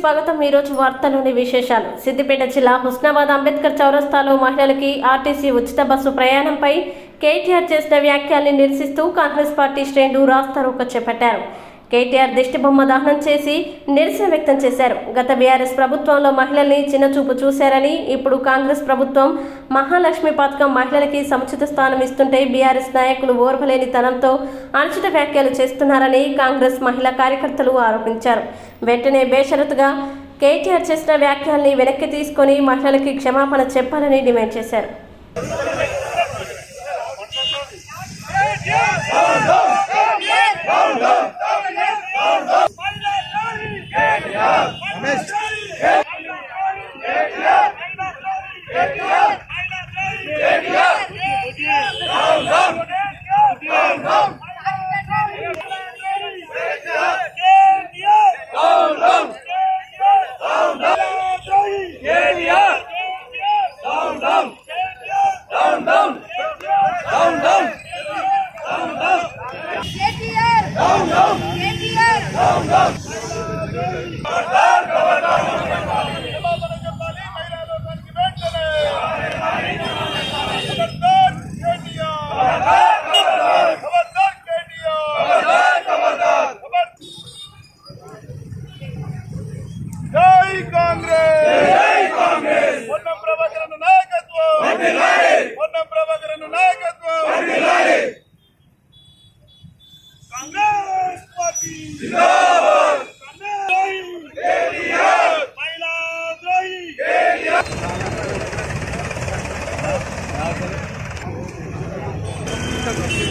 స్వాగతం. ఈ రోజు వార్తలోని విశేషాలు. సిద్దిపేట జిల్లా హుస్నాబాద్ అంబేద్కర్ చౌరస్తాలో మహిళలకి ఆర్టీసీ ఉచిత బస్సు ప్రయాణంపై కేటీఆర్ చేసిన వ్యాఖ్యల్ని నిరసిస్తూ కాంగ్రెస్ పార్టీ శ్రేణులు రాస్తారోక చేపట్టారు. కేటీఆర్ దిష్టిబొమ్మ దహనం చేసి నిరసన వ్యక్తం చేశారు. గత బీఆర్ఎస్ ప్రభుత్వంలో మహిళల్ని చిన్నచూపు చూశారని ఇప్పుడు కాంగ్రెస్ ప్రభుత్వం మహాలక్ష్మి పథకం మహిళలకి సముచిత స్థానం ఇస్తుంటే బీఆర్ఎస్ నాయకులు ఓర్వలేని తనంతో అనుచిత వ్యాఖ్యలు చేస్తున్నారని కాంగ్రెస్ మహిళా కార్యకర్తలు ఆరోపించారు. వెంటనే బేషరతుగా కేటీఆర్ చేసిన వ్యాఖ్యల్ని వెనక్కి తీసుకొని మహిళలకి క్షమాపణ చెప్పాలని డిమాండ్ చేశారు. জয় Congress! The Day Congress! One number of the United World! One delay! One number of the United World! One delay! Congress party! Silver! Congress!